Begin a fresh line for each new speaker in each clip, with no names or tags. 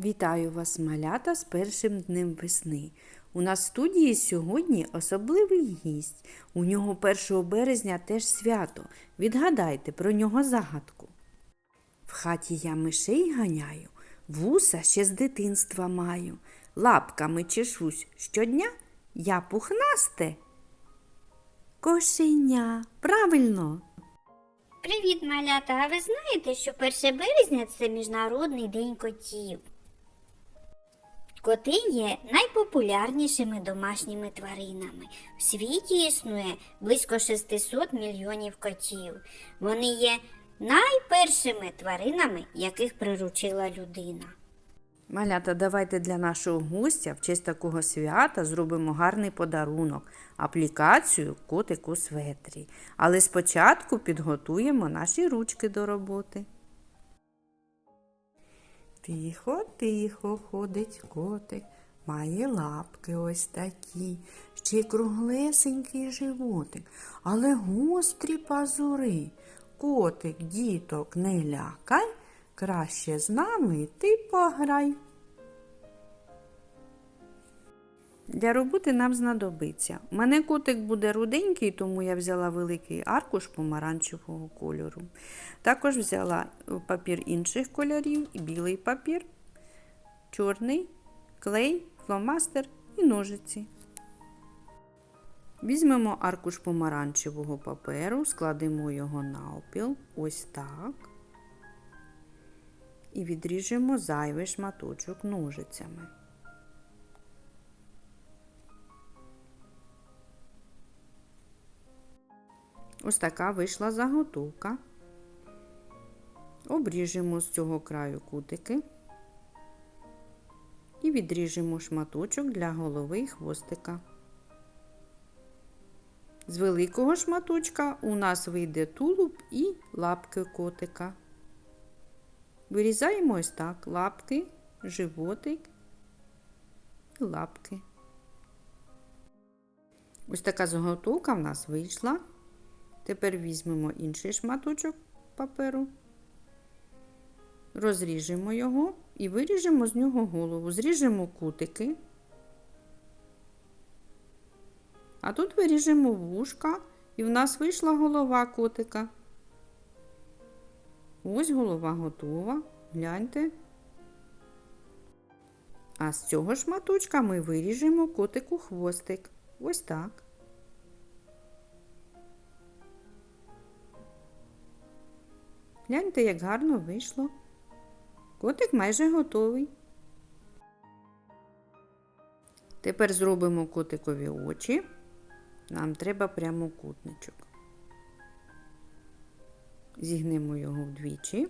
Вітаю вас, малята, з першим днем весни. У нас в студії сьогодні особливий гість. У нього 1 березня теж свято. Відгадайте про нього загадку. В хаті я мишей ганяю, вуса ще з дитинства маю. Лапками чешусь щодня, я пухнасте. Кошеня, правильно.
Привіт, малята! А ви знаєте, що 1 березня це Міжнародний день котів? Коти є найпопулярнішими домашніми тваринами. В світі існує близько 600 мільйонів котів. Вони є найпершими тваринами, яких приручила людина.
Малята, давайте для нашого гостя в честь такого свята зробимо гарний подарунок аплікацію котику светрі. Але спочатку підготуємо наші ручки до роботи. Тихо, тихо ходить котик, має лапки ось такі, ще й круглесенький животик, але гострі пазури. Котик, діток, не лякай, краще з нами ти пограй. Для роботи нам знадобиться. У мене котик буде руденький, тому я взяла великий аркуш помаранчевого кольору. Також взяла папір інших кольорів, білий папір, чорний, клей, фломастер і ножиці. Візьмемо аркуш помаранчевого паперу, складемо його навпіл, ось так. І відріжемо зайвий шматочок ножицями. Ось така вийшла заготовка. Обріжемо з цього краю кутики і відріжемо шматочок для голови і хвостика. З великого шматочка у нас вийде тулуб і лапки котика. Вирізаємо ось так лапки, животик і лапки. Ось така заготовка в нас вийшла. Тепер візьмемо інший шматочок паперу, розріжемо його і виріжемо з нього голову. Зріжемо кутики, а тут виріжемо вушка, і в нас вийшла голова котика. Ось голова готова. Гляньте. А з цього шматочка ми виріжемо котику хвостик. Ось так. Гляньте, як гарно вийшло. Котик майже готовий. Тепер зробимо котикові очі. Нам треба прямокутничок. Зігнемо його вдвічі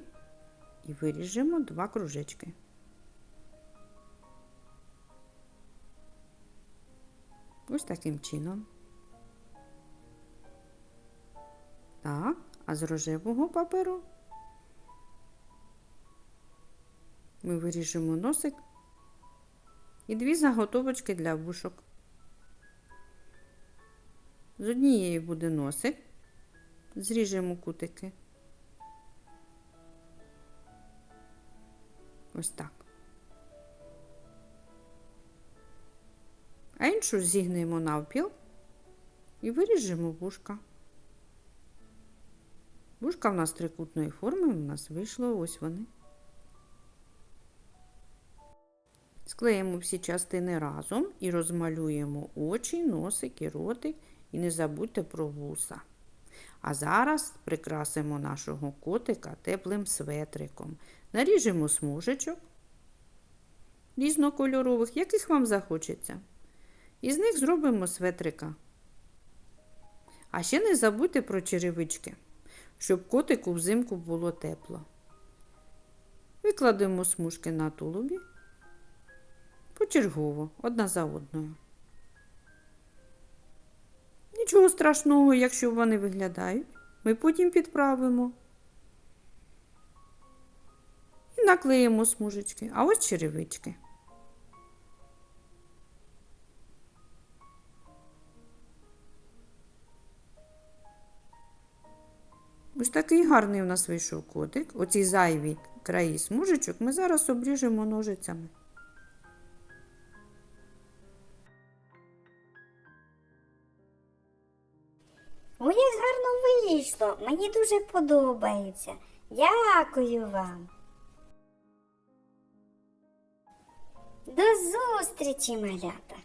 і виріжемо два кружечки. Ось таким чином. Так, а з рожевого паперу ми виріжемо носик і дві заготовочки для вушок. З однієї буде носик, зріжемо кутики. Ось так. А іншу зігнемо навпіл і виріжемо вушка. Вушка в нас трикутної форми, у нас вийшло ось вони. Склеїмо всі частини разом і розмалюємо очі, носик і ротик, і не забудьте про вуса. А зараз прикрасимо нашого котика теплим светриком. Наріжемо смужечок різнокольорових, яких вам захочеться. Із них зробимо светрика. А ще не забудьте про черевички, щоб котику взимку було тепло. Викладемо смужки на тулубі почергово, одна за одною. Нічого страшного, якщо вони виглядають, ми потім підправимо і наклеїмо смужечки, а ось черевички. Ось такий гарний у нас вийшов котик. Оці зайві краї смужечок ми зараз обріжемо ножицями.
Ой, як гарно вийшло. Мені дуже подобається. Дякую вам. До зустрічі, малята!